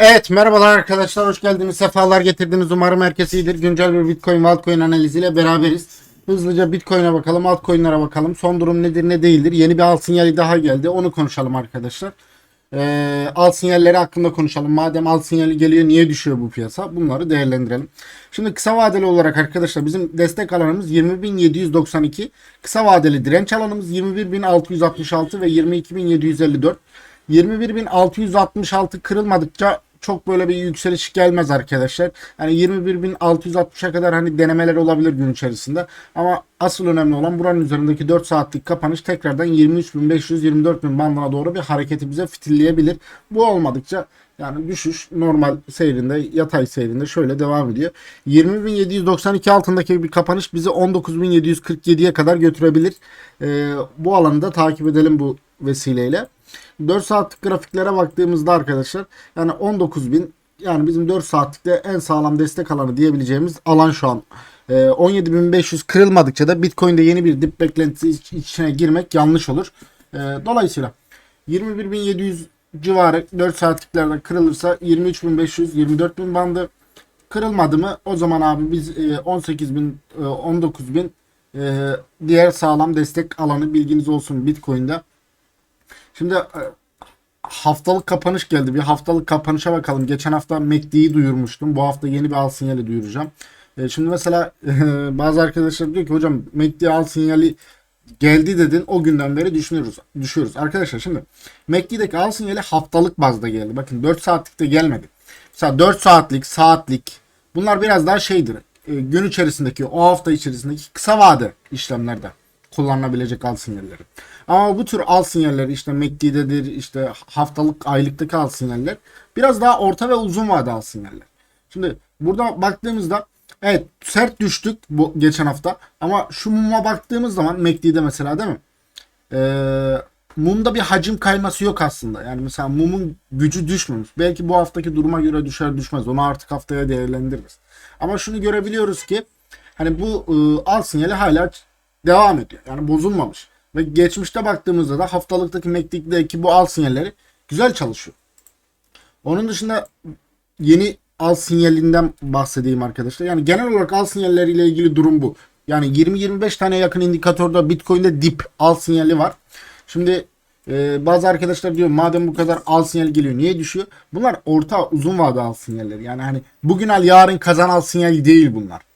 Evet merhabalar arkadaşlar hoş geldiniz sefalar getirdiniz. Umarım herkes iyidir. Güncel bir bitcoin ve altcoin analiziyle beraberiz. Hızlıca bitcoin'e bakalım altcoin'lere bakalım. Son durum nedir ne değildir? Yeni bir alt sinyali daha geldi onu konuşalım arkadaşlar. Ee, alt sinyalleri hakkında konuşalım. Madem alt sinyali geliyor niye düşüyor bu piyasa? Bunları değerlendirelim. Şimdi kısa vadeli olarak arkadaşlar bizim destek alanımız 20.792 kısa vadeli direnç alanımız 21.666 ve 22.754 21.666 kırılmadıkça çok böyle bir yükseliş gelmez arkadaşlar. Yani 21.660'a kadar hani denemeler olabilir gün içerisinde. Ama asıl önemli olan buranın üzerindeki 4 saatlik kapanış tekrardan 23.500-24.000 bandına doğru bir hareketi bize fitilleyebilir. Bu olmadıkça yani düşüş normal seyrinde yatay seyrinde şöyle devam ediyor. 20.792 altındaki bir kapanış bizi 19.747'ye kadar götürebilir. Ee, bu alanı da takip edelim bu vesileyle. 4 saatlik grafiklere baktığımızda arkadaşlar yani 19.000 yani bizim 4 saatlikte en sağlam destek alanı diyebileceğimiz alan şu an. Ee, 17.500 kırılmadıkça da Bitcoin'de yeni bir dip beklentisi iç- içine girmek yanlış olur. Ee, dolayısıyla 21.700 civarı 4 saatliklerde kırılırsa 23.500 24.000 bandı kırılmadı mı o zaman abi biz e, 18.000 e, 19.000 e, diğer sağlam destek alanı bilginiz olsun Bitcoin'de. Şimdi e, haftalık kapanış geldi. Bir haftalık kapanışa bakalım. Geçen hafta MACD'yi duyurmuştum. Bu hafta yeni bir al sinyali duyuracağım. E, Şimdi mesela bazı arkadaşlar diyor ki hocam MACD al sinyali geldi dedin. O günden beri düşünüyoruz. Düşüyoruz. Arkadaşlar şimdi MACD'deki al sinyali haftalık bazda geldi. Bakın 4 saatlikte gelmedi. Mesela 4 saatlik, saatlik bunlar biraz daha şeydir. E, Gün içerisindeki, o hafta içerisindeki kısa vade işlemlerde kullanılabilecek al sinyalleri. Ama bu tür al sinyalleri işte MACD'dedir, işte haftalık, aylıktaki al sinyaller biraz daha orta ve uzun vade al sinyaller. Şimdi burada baktığımızda evet sert düştük bu geçen hafta ama şu muma baktığımız zaman MACD'de mesela değil mi? Ee, mumda bir hacim kayması yok aslında. Yani mesela mumun gücü düşmemiş. Belki bu haftaki duruma göre düşer düşmez. Onu artık haftaya değerlendiririz. Ama şunu görebiliyoruz ki hani bu ıı, al sinyali hala devam ediyor. Yani bozulmamış. Ve geçmişte baktığımızda da haftalıktaki MACD'deki bu al sinyalleri güzel çalışıyor. Onun dışında yeni al sinyalinden bahsedeyim arkadaşlar. Yani genel olarak al sinyalleriyle ilgili durum bu. Yani 20-25 tane yakın indikatörde Bitcoin'de dip al sinyali var. Şimdi e, bazı arkadaşlar diyor madem bu kadar al sinyal geliyor niye düşüyor? Bunlar orta uzun vade al sinyalleri. Yani hani bugün al yarın kazan al sinyali değil bunlar.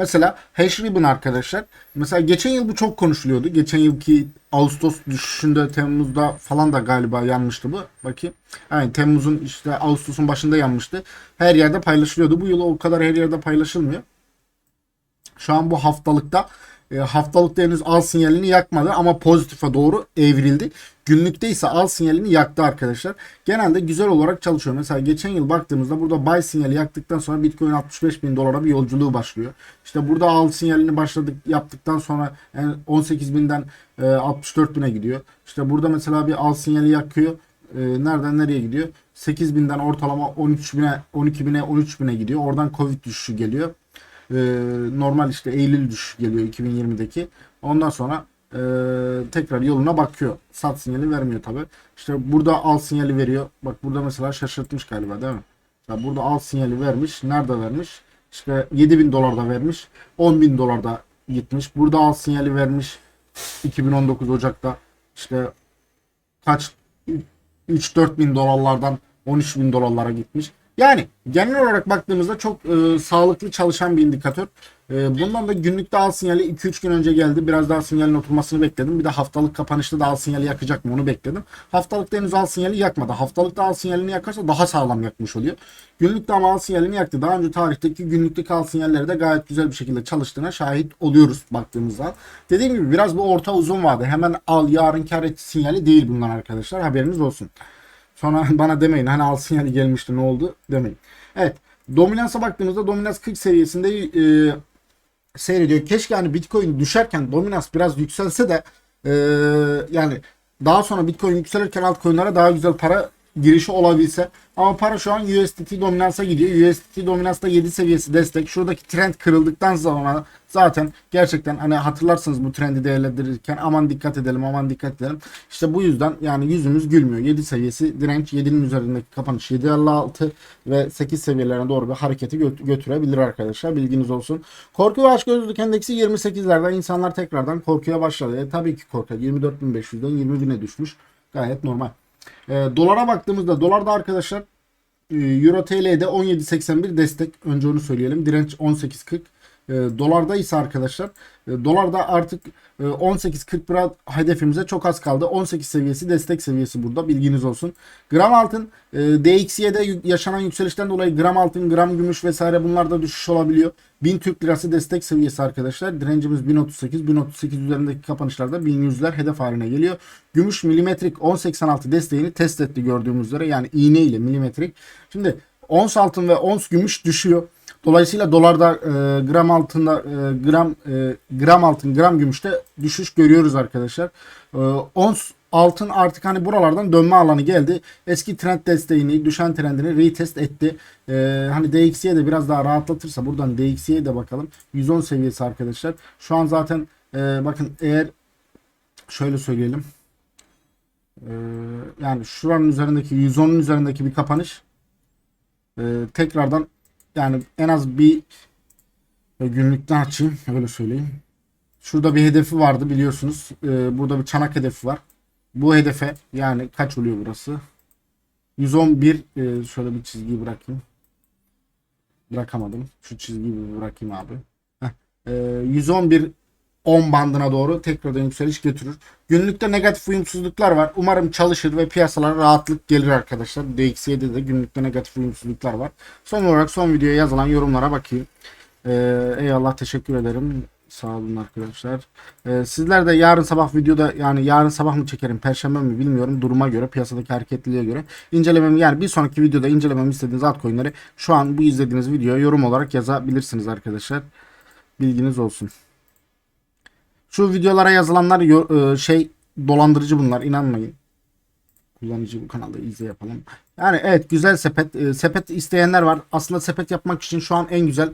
Mesela hash ribbon arkadaşlar. Mesela geçen yıl bu çok konuşuluyordu. Geçen yılki Ağustos düşüşünde Temmuz'da falan da galiba yanmıştı bu. Bakayım. Yani Temmuz'un işte Ağustos'un başında yanmıştı. Her yerde paylaşılıyordu. Bu yıl o kadar her yerde paylaşılmıyor. Şu an bu haftalıkta e, haftalıkta henüz al sinyalini yakmadı ama pozitife doğru evrildi. Günlükte ise al sinyalini yaktı arkadaşlar. Genelde güzel olarak çalışıyor. Mesela geçen yıl baktığımızda burada buy sinyali yaktıktan sonra Bitcoin 65 bin dolara bir yolculuğu başlıyor. İşte burada al sinyalini başladık yaptıktan sonra yani 18 binden e, 64 bine gidiyor. İşte burada mesela bir al sinyali yakıyor. E, nereden nereye gidiyor? 8 binden ortalama 13 bine 12 bine 13 bine gidiyor. Oradan Covid düşüşü geliyor. Ee, normal işte Eylül düş geliyor 2020'deki. Ondan sonra e, tekrar yoluna bakıyor. Sat sinyali vermiyor tabi. İşte burada al sinyali veriyor. Bak burada mesela şaşırtmış galiba değil mi? Ya burada al sinyali vermiş. Nerede vermiş? İşte 7000 dolarda vermiş. 10.000 dolarda gitmiş. Burada al sinyali vermiş. 2019 Ocak'ta işte kaç 3-4 bin dolarlardan 13 bin dolarlara gitmiş. Yani genel olarak baktığımızda çok e, sağlıklı çalışan bir indikatör. E, bundan da günlükte al sinyali 2-3 gün önce geldi. Biraz daha sinyalin oturmasını bekledim. Bir de haftalık kapanışta da al sinyali yakacak mı onu bekledim. Haftalıkta henüz al sinyali yakmadı. Haftalıkta al sinyalini yakarsa daha sağlam yakmış oluyor. Günlükte ama al sinyalini yaktı. Daha önce tarihteki günlükteki al sinyalleri de gayet güzel bir şekilde çalıştığına şahit oluyoruz baktığımızda. Dediğim gibi biraz bu orta uzun vade. Hemen al yarın kar et sinyali değil bunlar arkadaşlar. Haberiniz olsun. Sonra bana demeyin hani al sinyali gelmişti ne oldu demeyin. Evet dominansa baktığımızda dominans 40 seviyesinde e, seyrediyor. Keşke hani bitcoin düşerken dominans biraz yükselse de e, yani daha sonra bitcoin yükselirken altcoin'lara daha güzel para girişi olabilse. Ama para şu an USDT dominansa gidiyor. USDT dominansta 7 seviyesi destek. Şuradaki trend kırıldıktan sonra zaten gerçekten hani hatırlarsınız bu trendi değerlendirirken aman dikkat edelim aman dikkat edelim. İşte bu yüzden yani yüzümüz gülmüyor. 7 seviyesi direnç 7'nin üzerindeki kapanış 7.56 ve 8 seviyelerine doğru bir hareketi gö- götürebilir arkadaşlar. Bilginiz olsun. Korku ve açgözlülük endeksi 28'lerden insanlar tekrardan korkuya başladı. E, tabii ki korkar. 24.500'den 20.000'e düşmüş. Gayet normal. E, dolara baktığımızda dolarda arkadaşlar e, Euro TL'de 17.81 destek. Önce onu söyleyelim. Direnç 18.40. E, dolarda ise arkadaşlar e, dolarda artık e, 18.40 lira hedefimize çok az kaldı. 18 seviyesi destek seviyesi burada bilginiz olsun. Gram altın e, DXY'de yaşanan yükselişten dolayı gram altın, gram gümüş vesaire bunlarda düşüş olabiliyor. 1000 Türk lirası destek seviyesi arkadaşlar. Direncimiz 1038. 1038 üzerindeki kapanışlarda 1100'ler hedef haline geliyor. Gümüş milimetrik 1086 desteğini test etti gördüğümüz üzere. Yani iğne ile milimetrik. Şimdi ons altın ve ons gümüş düşüyor. Dolayısıyla dolarda e, gram altında e, gram e, gram altın gram gümüşte düşüş görüyoruz arkadaşlar. E, ons altın artık hani buralardan dönme alanı geldi. Eski trend desteğini, düşen trendini retest etti. E, hani DXY'ye de biraz daha rahatlatırsa buradan DXY'ye de bakalım. 110 seviyesi arkadaşlar. Şu an zaten e, bakın eğer şöyle söyleyelim. E, yani şuranın üzerindeki 110'un üzerindeki bir kapanış e, tekrardan yani en az bir e, günlükten açayım öyle söyleyeyim. Şurada bir hedefi vardı biliyorsunuz. E, burada bir çanak hedefi var. Bu hedefe yani kaç oluyor burası? 111 e, şöyle bir çizgiyi bırakayım. Bırakamadım. Şu çizgiyi bırakayım abi. Heh. E, 111 10 bandına doğru tekrardan yükseliş götürür. Günlükte negatif uyumsuzluklar var. Umarım çalışır ve piyasalara rahatlık gelir arkadaşlar. DXY'de de günlükte negatif uyumsuzluklar var. Son olarak son videoya yazılan yorumlara bakayım. Ee, eyvallah teşekkür ederim. Sağ olun arkadaşlar. Ee, sizler de yarın sabah videoda yani yarın sabah mı çekerim perşembe mi bilmiyorum. Duruma göre piyasadaki hareketliliğe göre incelememi yani bir sonraki videoda incelememi istediğiniz altcoin'leri şu an bu izlediğiniz videoya yorum olarak yazabilirsiniz arkadaşlar. Bilginiz olsun. Şu videolara yazılanlar e, şey dolandırıcı bunlar inanmayın. Kullanıcı bu kanalı izle yapalım. Yani evet güzel sepet. E, sepet isteyenler var. Aslında sepet yapmak için şu an en güzel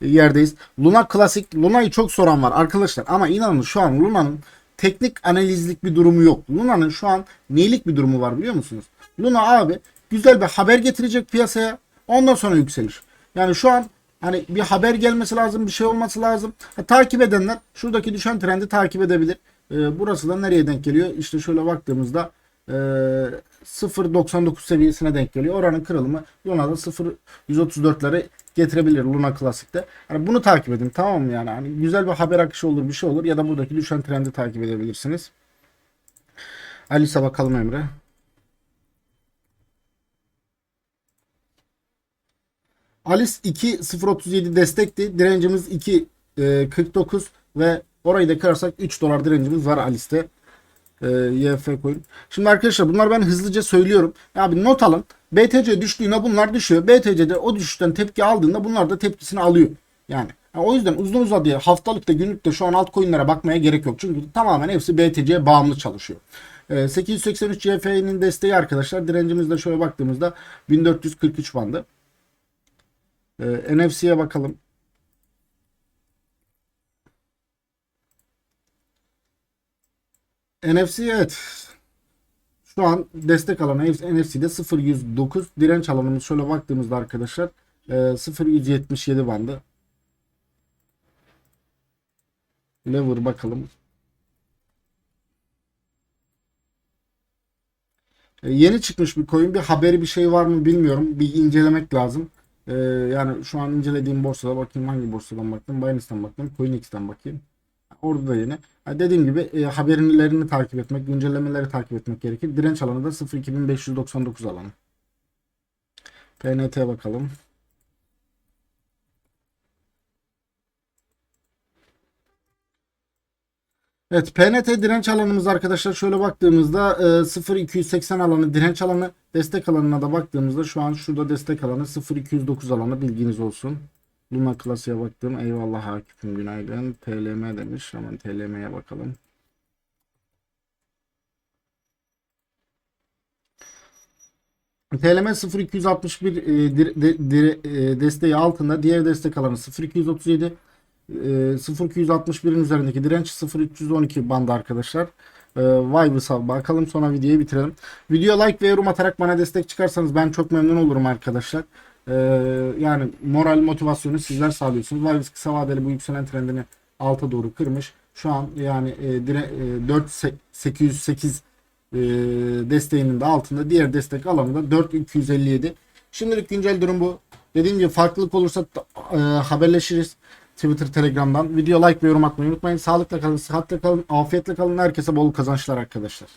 e, yerdeyiz. Luna Klasik. Luna'yı çok soran var arkadaşlar. Ama inanın şu an Luna'nın teknik analizlik bir durumu yok. Luna'nın şu an neylik bir durumu var biliyor musunuz? Luna abi güzel bir haber getirecek piyasaya. Ondan sonra yükselir. Yani şu an Hani bir haber gelmesi lazım, bir şey olması lazım. Ha, takip edenler şuradaki düşen trendi takip edebilir. Ee, burası da nereye denk geliyor? İşte şöyle baktığımızda e, 0.99 seviyesine denk geliyor. Oranın kırılımı Luna'da 0.134'leri getirebilir Luna Classic'te. Hani bunu takip edin tamam mı yani? Hani güzel bir haber akışı olur, bir şey olur ya da buradaki düşen trendi takip edebilirsiniz. Alice'e bakalım Emre. Alice 2.037 destekti. Direncimiz 2.49 ve orayı da kırarsak 3 dolar direncimiz var Alice'te. Ee, YF coin. Şimdi arkadaşlar bunlar ben hızlıca söylüyorum. Abi not alın. BTC düştüğünde bunlar düşüyor. BTC'de o düşüşten tepki aldığında bunlar da tepkisini alıyor. Yani yani o yüzden uzun uzadıya haftalıkta günlükte şu an altcoin'lere bakmaya gerek yok. Çünkü tamamen hepsi BTC'ye bağımlı çalışıyor. Ee, 883 YF'nin desteği arkadaşlar. Direncimizde şöyle baktığımızda 1443 bandı. Ee, NFC'ye bakalım. NFC evet. Şu an destek alanı NFC'de 0.109 direnç alanımız şöyle baktığımızda arkadaşlar e, 0.177 bandı. Lever bakalım. E, yeni çıkmış bir coin bir haberi bir şey var mı bilmiyorum. Bir incelemek lazım. Ee, yani şu an incelediğim borsada bakayım hangi borsadan baktım. Binance'dan baktım. CoinEx'ten bakayım. Orada da yine. Dediğim gibi e, haberlerini takip etmek, güncellemeleri takip etmek gerekir. Direnç alanı da 0.2599 alanı. PNT bakalım. Evet PNT direnç alanımız arkadaşlar şöyle baktığımızda e, 0.280 alanı direnç alanı destek alanına da baktığımızda şu an şurada destek alanı 0.209 alanı bilginiz olsun. Luna klasiğe baktım. Eyvallah Akif'im günaydın. TLM demiş. Hemen TLM'ye bakalım. TLM 0261 e, dir- de- dire- e, desteği altında diğer destek alanı 0237 e, 0261'in üzerindeki direnç 0312 bandı arkadaşlar. E, Vibes'a bakalım sonra videoyu bitirelim. Video like ve yorum atarak bana destek çıkarsanız ben çok memnun olurum arkadaşlar. E, yani moral motivasyonu sizler sağlıyorsunuz. Vibes kısa vadeli bu yükselen trendini alta doğru kırmış. Şu an yani e, dire, e, 4808 e, desteğinin de altında diğer destek alanında 4257. Şimdilik güncel durum bu. Dediğim gibi farklılık olursa haberleşiriz. Twitter, Telegram'dan. Video like ve yorum atmayı unutmayın. Sağlıkla kalın, sıhhatle kalın, afiyetle kalın. Herkese bol kazançlar arkadaşlar.